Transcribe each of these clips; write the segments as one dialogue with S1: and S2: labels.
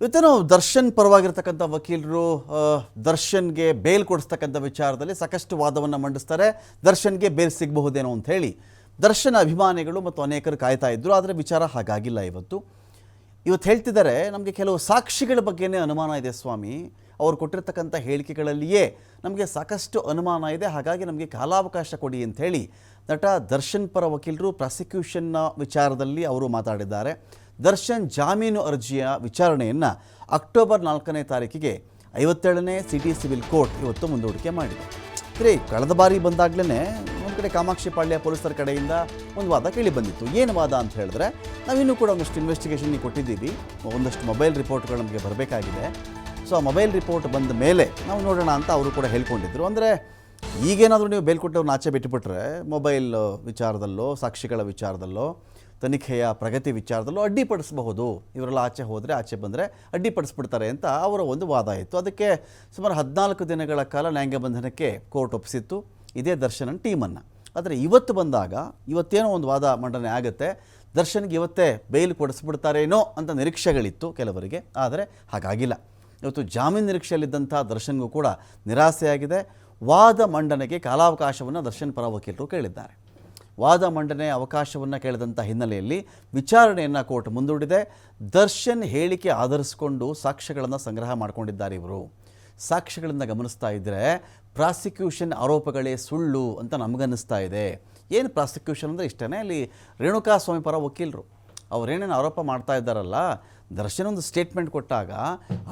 S1: ಇವತ್ತೇನೋ ದರ್ಶನ್ ಪರವಾಗಿರ್ತಕ್ಕಂಥ ವಕೀಲರು ದರ್ಶನ್ಗೆ ಬೇಲ್ ಕೊಡಿಸ್ತಕ್ಕಂಥ ವಿಚಾರದಲ್ಲಿ ಸಾಕಷ್ಟು ವಾದವನ್ನು ಮಂಡಿಸ್ತಾರೆ. ದರ್ಶನ್ಗೆ ಬೇಲ್ ಸಿಗಬಹುದೇನೋ ಅಂತ ಹೇಳಿ ದರ್ಶನ್ ಅಭಿಮಾನಿಗಳು ಮತ್ತು ಅನೇಕರು ಕಾಯ್ತಾ ಇದ್ದರು ಆದರೆ ವಿಚಾರ ಹಾಗಾಗಿಲ್ಲ ಇವತ್ತು. ಇವತ್ತು ಹೇಳ್ತಿದ್ದಾರೆ, ನಮಗೆ ಕೆಲವು ಸಾಕ್ಷಿಗಳ ಬಗ್ಗೆನೇ ಅನುಮಾನ ಇದೆ ಸ್ವಾಮಿ. ಅವ್ರು ಕೊಟ್ಟಿರ್ತಕ್ಕಂಥ ಹೇಳಿಕೆಗಳಲ್ಲಿಯೇ ನಮಗೆ ಸಾಕಷ್ಟು ಅನುಮಾನ ಇದೆ. ಹಾಗಾಗಿ ನಮಗೆ ಕಾಲಾವಕಾಶ ಕೊಡಿ ಅಂಥೇಳಿ ನಟ ದರ್ಶನ್ ಪರ ವಕೀಲರು ಪ್ರಾಸಿಕ್ಯೂಷನ್ನ ವಿಚಾರದಲ್ಲಿ ಅವರು ಮಾತಾಡಿದ್ದಾರೆ. ದರ್ಶನ್ ಜಾಮೀನು ಅರ್ಜಿಯ ವಿಚಾರಣೆಯನ್ನು ಅಕ್ಟೋಬರ್ ನಾಲ್ಕನೇ ತಾರೀಕಿಗೆ ಐವತ್ತೇಳನೇ ಸಿಟಿ ಸಿವಿಲ್ ಕೋರ್ಟ್ ಇವತ್ತು ಮುಂದೂಡಿಕೆ ಮಾಡಿದೆ. ಸರಿ ಕಳೆದ ಬಾರಿ ಬಂದಾಗಲೇ ಒಂದು ಕಡೆ ಕಾಮಾಕ್ಷಿ ಪಾಳ್ಯ ಪೊಲೀಸರ ಕಡೆಯಿಂದ ಒಂದು ವಾದ ಕೇಳಿ ಬಂದಿತ್ತು. ಏನು ವಾದ ಅಂತ ಹೇಳಿದ್ರೆ ನಾವಿನ್ನೂ ಕೂಡ ಒಂದಷ್ಟು ಇನ್ವೆಸ್ಟಿಗೇಷನ್ ಕೊಟ್ಟಿದ್ದೀವಿ. ಒಂದಷ್ಟು ಮೊಬೈಲ್ ರಿಪೋರ್ಟ್ಗಳು ನಮಗೆ ಬರಬೇಕಾಗಿದೆ. ಸೊ ಆ ಮೊಬೈಲ್ ರಿಪೋರ್ಟ್ ಬಂದ ಮೇಲೆ ನಾವು ನೋಡೋಣ ಅಂತ ಅವರು ಕೂಡ ಹೇಳ್ಕೊಂಡಿದ್ರು. ಅಂದರೆ ಈಗೇನಾದರೂ ನೀವು ಬೇಲ್ಕೊಟ್ಟವ್ರನ್ನ ಆಚೆ ಬಿಟ್ಟುಬಿಟ್ರೆ ಮೊಬೈಲ್ ವಿಚಾರದಲ್ಲೋ, ಸಾಕ್ಷಿಗಳ ವಿಚಾರದಲ್ಲೋ, ತನಿಖೆಯ ಪ್ರಗತಿ ವಿಚಾರದಲ್ಲೂ ಅಡ್ಡಿಪಡಿಸಬಹುದು. ಇವರೆಲ್ಲ ಆಚೆ ಹೋದರೆ ಆಚೆ ಬಂದರೆ ಅಡ್ಡಿಪಡಿಸ್ಬಿಡ್ತಾರೆ ಅಂತ ಅವರ ಒಂದು ವಾದ ಇತ್ತು. ಅದಕ್ಕೆ ಸುಮಾರು ಹದಿನಾಲ್ಕು ದಿನಗಳ ಕಾಲ ನ್ಯಾಯಬಂಧನಕ್ಕೆ ಕೋರ್ಟ್ ಒಪ್ಪಿಸಿತ್ತು. ಇದೇ ದರ್ಶನನ್ ಟೀಮನ್ನು. ಆದರೆ ಇವತ್ತು ಬಂದಾಗ ಇವತ್ತೇನೋ ಒಂದು ವಾದ ಮಂಡನೆ ಆಗುತ್ತೆ. ದರ್ಶನ್ಗೆ ಇವತ್ತೇ ಬೇಲ್ ಕೊಡಿಸ್ಬಿಡ್ತಾರೇನೋ ಅಂತ ನಿರೀಕ್ಷೆಗಳಿತ್ತು ಕೆಲವರಿಗೆ. ಆದರೆ ಹಾಗಾಗಿಲ್ಲ. ಇವತ್ತು ಜಾಮೀನು ನಿರೀಕ್ಷೆಯಲ್ಲಿದ್ದಂಥ ದರ್ಶನ್ಗೂ ಕೂಡ ನಿರಾಸೆಯಾಗಿದೆ. ವಾದ ಮಂಡನೆಗೆ ಕಾಲಾವಕಾಶವನ್ನು ದರ್ಶನ್ ಪರ ವಕೀಲರು ಕೇಳಿದ್ದಾರೆ. ವಾದ ಮಂಡನೆ ಅವಕಾಶವನ್ನು ಕೇಳಿದಂಥ ಹಿನ್ನೆಲೆಯಲ್ಲಿ ವಿಚಾರಣೆಯನ್ನು ಕೋರ್ಟ್ ಮುಂದೂಡಿದೆ. ದರ್ಶನ್ ಹೇಳಿಕೆ ಆಧರಿಸಿಕೊಂಡು ಸಾಕ್ಷ್ಯಗಳನ್ನು ಸಂಗ್ರಹ ಮಾಡಿಕೊಂಡಿದ್ದಾರೆ ಇವರು. ಸಾಕ್ಷ್ಯಗಳನ್ನು ಗಮನಿಸ್ತಾ ಇದ್ದರೆ ಪ್ರಾಸಿಕ್ಯೂಷನ್ ಆರೋಪಗಳೇ ಸುಳ್ಳು ಅಂತ ನಮಗನ್ನಿಸ್ತಾ ಇದೆ. ಏನು ಪ್ರಾಸಿಕ್ಯೂಷನ್ ಅಂದರೆ ಇಷ್ಟೇ ಅಲ್ಲಿ ರೇಣುಕಾ ಸ್ವಾಮಿ ಪರ ವಕೀಲರು. ಅವರೇನೇನು ಆರೋಪ ಮಾಡ್ತಾ ಇದ್ದಾರಲ್ಲ, ದರ್ಶನ ಒಂದು ಸ್ಟೇಟ್ಮೆಂಟ್ ಕೊಟ್ಟಾಗ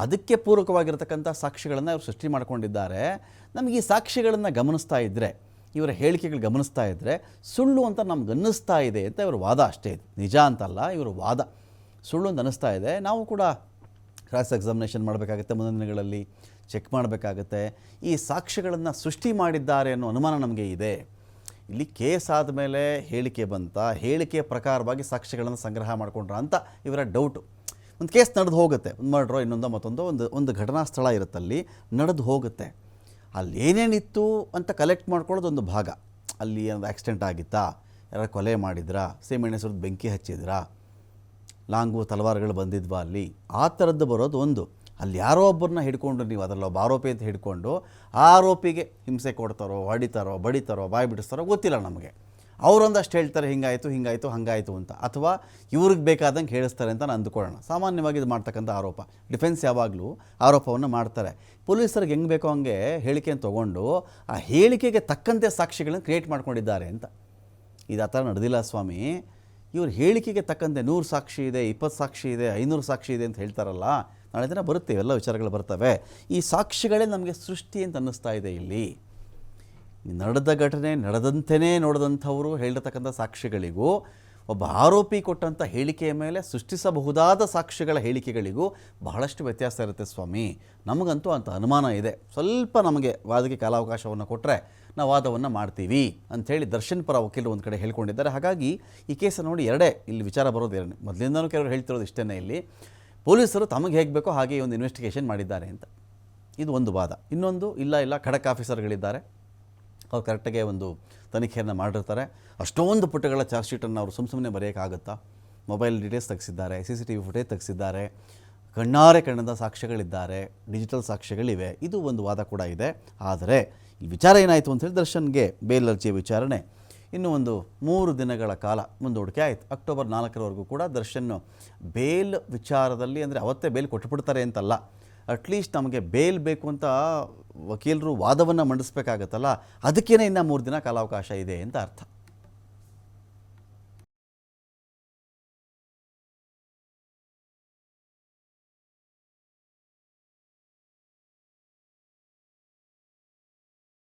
S1: ಅದಕ್ಕೆ ಪೂರಕವಾಗಿರ್ತಕ್ಕಂಥ ಸಾಕ್ಷಿಗಳನ್ನು ಅವರು ಸೃಷ್ಟಿ ಮಾಡಿಕೊಂಡಿದ್ದಾರೆ. ನಮಗೆ ಈ ಸಾಕ್ಷಿಗಳನ್ನು ಗಮನಿಸ್ತಾ ಇದ್ದರೆ ಇವರ ಹೇಳಿಕೆಗಳು ಗಮನಿಸ್ತಾ ಇದ್ದರೆ ಸುಳ್ಳು ಅಂತ ನಮ್ಗೆ ಅನ್ನಿಸ್ತಾ ಇದೆ ಅಂತ ಇವರ ವಾದ ಅಷ್ಟೇ. ಇದೆ ನಿಜ ಅಂತಲ್ಲ, ಇವರ ವಾದ ಸುಳ್ಳು ಅಂತ ಅನ್ನಿಸ್ತಾ ಇದೆ. ನಾವು ಕೂಡ ಕ್ರಾಸ್ ಎಕ್ಸಾಮಿನೇಷನ್ ಮಾಡಬೇಕಾಗುತ್ತೆ ಮುಂದಿನ ದಿನಗಳಲ್ಲಿ ಚೆಕ್ ಮಾಡಬೇಕಾಗತ್ತೆ. ಈ ಸಾಕ್ಷಿಗಳನ್ನು ಸೃಷ್ಟಿ ಮಾಡಿದ್ದಾರೆ ಅನ್ನೋ ಅನುಮಾನ ನಮಗೆ ಇದೆ. ಇಲ್ಲಿ ಕೇಸ್ ಆದಮೇಲೆ ಹೇಳಿಕೆ ಬಂತ ಹೇಳಿಕೆ ಪ್ರಕಾರವಾಗಿ ಸಾಕ್ಷಿಗಳನ್ನು ಸಂಗ್ರಹ ಮಾಡಿಕೊಂಡ್ರ ಅಂತ ಇವರ ಡೌಟು ಒಂದು ಕೇಸ್ ನಡೆದು ಹೋಗುತ್ತೆ, ಒಂದು ಮರ್ಡ್ರೋ ಇನ್ನೊಂದು, ಮತ್ತೊಂದು, ಒಂದು ಒಂದು ಘಟನಾ ಸ್ಥಳ ಇರುತ್ತಲ್ಲಿ ನಡೆದು ಹೋಗುತ್ತೆ. ಅಲ್ಲಿ ಏನೇನಿತ್ತು ಅಂತ ಕಲೆಕ್ಟ್ ಮಾಡ್ಕೊಳ್ಳೋದು ಒಂದು ಭಾಗ. ಅಲ್ಲಿ ಏನಾದ್ರು ಆಕ್ಸಿಡೆಂಟ್ ಆಗಿತ್ತಾ ಯಾರು ಕೊಲೆ ಮಾಡಿದ್ರಾ ಸೀಮೆಣ್ಣೆ ಸುರಿದು ಬೆಂಕಿ ಹಚ್ಚಿದ್ರಾ, ಲಾಂಗು ತಲವಾರುಗಳು ಬಂದಿದ್ವಾ ಅಲ್ಲಿ, ಆ ಥರದ್ದು ಬರೋದು ಒಂದು. ಅಲ್ಲಿ ಯಾರೋ ಒಬ್ಬರನ್ನ ಹಿಡ್ಕೊಂಡು ನೀವು ಅದರಲ್ಲಿ ಒಬ್ಬ ಆರೋಪಿ ಅಂತ ಹಿಡ್ಕೊಂಡು ಆ ಆರೋಪಿಗೆ ಹಿಂಸೆ ಕೊಡ್ತಾರೋ, ಹೊಡಿತಾರೋ, ಬಡಿತಾರೋ, ಬಾಯಿ ಬಿಡಿಸ್ತಾರೋ ಗೊತ್ತಿಲ್ಲ ನಮಗೆ. ಅವರೊಂದಷ್ಟು ಹೇಳ್ತಾರೆ, ಹಿಂಗಾಯಿತು ಹಿಂಗಾಯಿತು, ಹಂಗಾಯಿತು ಅಂತ. ಅಥವಾ ಇವ್ರಿಗೆ ಬೇಕಾದಂಗೆ ಹೇಳಿಸ್ತಾರೆ ಅಂತ ನಾನು ಅಂದುಕೊಳ್ಳೋಣ. ಸಾಮಾನ್ಯವಾಗಿ ಇದು ಮಾಡ್ತಕ್ಕಂಥ ಆರೋಪ. ಡಿಫೆನ್ಸ್ ಯಾವಾಗಲೂ ಆರೋಪವನ್ನು ಮಾಡ್ತಾರೆ. ಪೊಲೀಸರಿಗೆ ಹೆಂಗೆ ಬೇಕೋ ಹಂಗೆ ಹೇಳಿಕೆಯನ್ನು ತೊಗೊಂಡು ಆ ಹೇಳಿಕೆಗೆ ತಕ್ಕಂತೆ ಸಾಕ್ಷಿಗಳನ್ನು ಕ್ರಿಯೇಟ್ ಮಾಡ್ಕೊಂಡಿದ್ದಾರೆ ಅಂತ. ಇದು ಆ ಥರ ನಡೆದಿಲ್ಲ ಸ್ವಾಮಿ. ಇವ್ರ ಹೇಳಿಕೆಗೆ ತಕ್ಕಂತೆ ನೂರು ಸಾಕ್ಷಿ ಇದೆ, ಇಪ್ಪತ್ತು ಸಾಕ್ಷಿ ಇದೆ, ಐನೂರು ಸಾಕ್ಷಿ ಇದೆ ಅಂತ ಹೇಳ್ತಾರಲ್ಲ ನಾಳೆ ದಿನ ಬರುತ್ತೆ, ಎಲ್ಲ ವಿಚಾರಗಳು ಬರ್ತವೆ. ಈ ಸಾಕ್ಷಿಗಳೇ ನಮಗೆ ಸೃಷ್ಟಿ ಅಂತ ಅನ್ನಿಸ್ತಾ ಇದೆ ಇಲ್ಲಿ. ನಡೆದ ಘಟನೆ ನಡೆದಂತೆಯೇ ನೋಡಿದಂಥವರು ಹೇಳಿರ್ತಕ್ಕಂಥ ಸಾಕ್ಷಿಗಳಿಗೂ, ಒಬ್ಬ ಆರೋಪಿ ಕೊಟ್ಟಂಥ ಹೇಳಿಕೆಯ ಮೇಲೆ ಸೃಷ್ಟಿಸಬಹುದಾದ ಸಾಕ್ಷಿಗಳ ಹೇಳಿಕೆಗಳಿಗೂ ಬಹಳಷ್ಟು ವ್ಯತ್ಯಾಸ ಇರುತ್ತೆ ಸ್ವಾಮಿ. ನಮಗಂತೂ ಅಂತ ಅನುಮಾನ ಇದೆ. ಸ್ವಲ್ಪ ನಮಗೆ ವಾದಕ್ಕೆ ಕಾಲಾವಕಾಶವನ್ನು ಕೊಟ್ಟರೆ ನಾವು ವಾದವನ್ನು ಮಾಡ್ತೀವಿ ಅಂಥೇಳಿ ದರ್ಶನ್ ಪರ ವಕೀಲರು ಒಂದು ಕಡೆ ಹೇಳ್ಕೊಂಡಿದ್ದಾರೆ. ಹಾಗಾಗಿ ಈ ಕೇಸ ನೋಡಿ ಎರಡೇ ಇಲ್ಲಿ ವಿಚಾರ ಬರೋದು ಎರಡನೇ. ಮೊದಲಿಂದನೂ ಕೆಲವರು ಹೇಳ್ತಿರೋದು ಇಷ್ಟೇ ಇಲ್ಲಿ. ಪೊಲೀಸರು ತಮಗೆ ಹೇಗೆ ಬೇಕೋ ಹಾಗೆ ಒಂದು ಇನ್ವೆಸ್ಟಿಗೇಷನ್ ಮಾಡಿದ್ದಾರೆ ಅಂತ. ಇದು ಒಂದು ವಾದ. ಇನ್ನೊಂದು, ಇಲ್ಲ ಇಲ್ಲ, ಖಡಕ್ ಆಫೀಸರ್ಗಳಿದ್ದಾರೆ. ಅವ್ರು ಕರೆಕ್ಟಾಗೆ ಒಂದು ತನಿಖೆಯನ್ನು ಮಾಡಿರ್ತಾರೆ. ಅಷ್ಟೊಂದು ಪುಟಗಳ ಚಾರ್ಜ್ ಶೀಟನ್ನು ಅವರು ಸುಮ್ಮ ಸುಮ್ಮನೆ ಬರೆಯೋಕ್ಕಾಗುತ್ತಾ? Mobile details ತೆಗೆಸಿದ್ದಾರೆ C C T V footage ತೆಗೆಸಿದ್ದಾರೆ, ಕಣ್ಣಾರೆ ಕಣ್ಣದ ಸಾಕ್ಷ್ಯಗಳಿದ್ದಾರೆ ಡಿಜಿಟಲ್ ಸಾಕ್ಷ್ಯಗಳಿವೆ. ಇದು ಒಂದು ವಾದ ಕೂಡ ಇದೆ. ಆದರೆ ಈ ವಿಚಾರ ಏನಾಯಿತು ಅಂತೇಳಿ ದರ್ಶನ್ಗೆ ಬೇಲ್ ಅರ್ಜಿಯ ವಿಚಾರಣೆ. ಇನ್ನೂ ಒಂದು ಮೂರು ದಿನಗಳ ಕಾಲ ಮುಂದೂಡಿಕೆ ಆಯಿತು. ಅಕ್ಟೋಬರ್ ನಾಲ್ಕರವರೆಗೂ ಕೂಡ ದರ್ಶನ್ ಬೇಲ್ ವಿಚಾರದಲ್ಲಿ ಅಂದರೆ ಅವತ್ತೇ ಬೇಲ್ ಕೊಟ್ಟುಬಿಡ್ತಾರೆ ಅಂತಲ್ಲ. ಅಟ್ಲೀಸ್ಟ್ ನಮಗೆ ಬೇಲ್ ಬೇಕು ಅಂತ ವಕೀಲರು ವಾದವನ್ನು ಮಂಡಿಸ್ಬೇಕಾಗತ್ತಲ್ಲ. ಅದಕ್ಕೇನೆ ಇನ್ನೂ ಮೂರು ದಿನ ಕಾಲಾವಕಾಶ ಇದೆ ಅಂತ ಅರ್ಥ.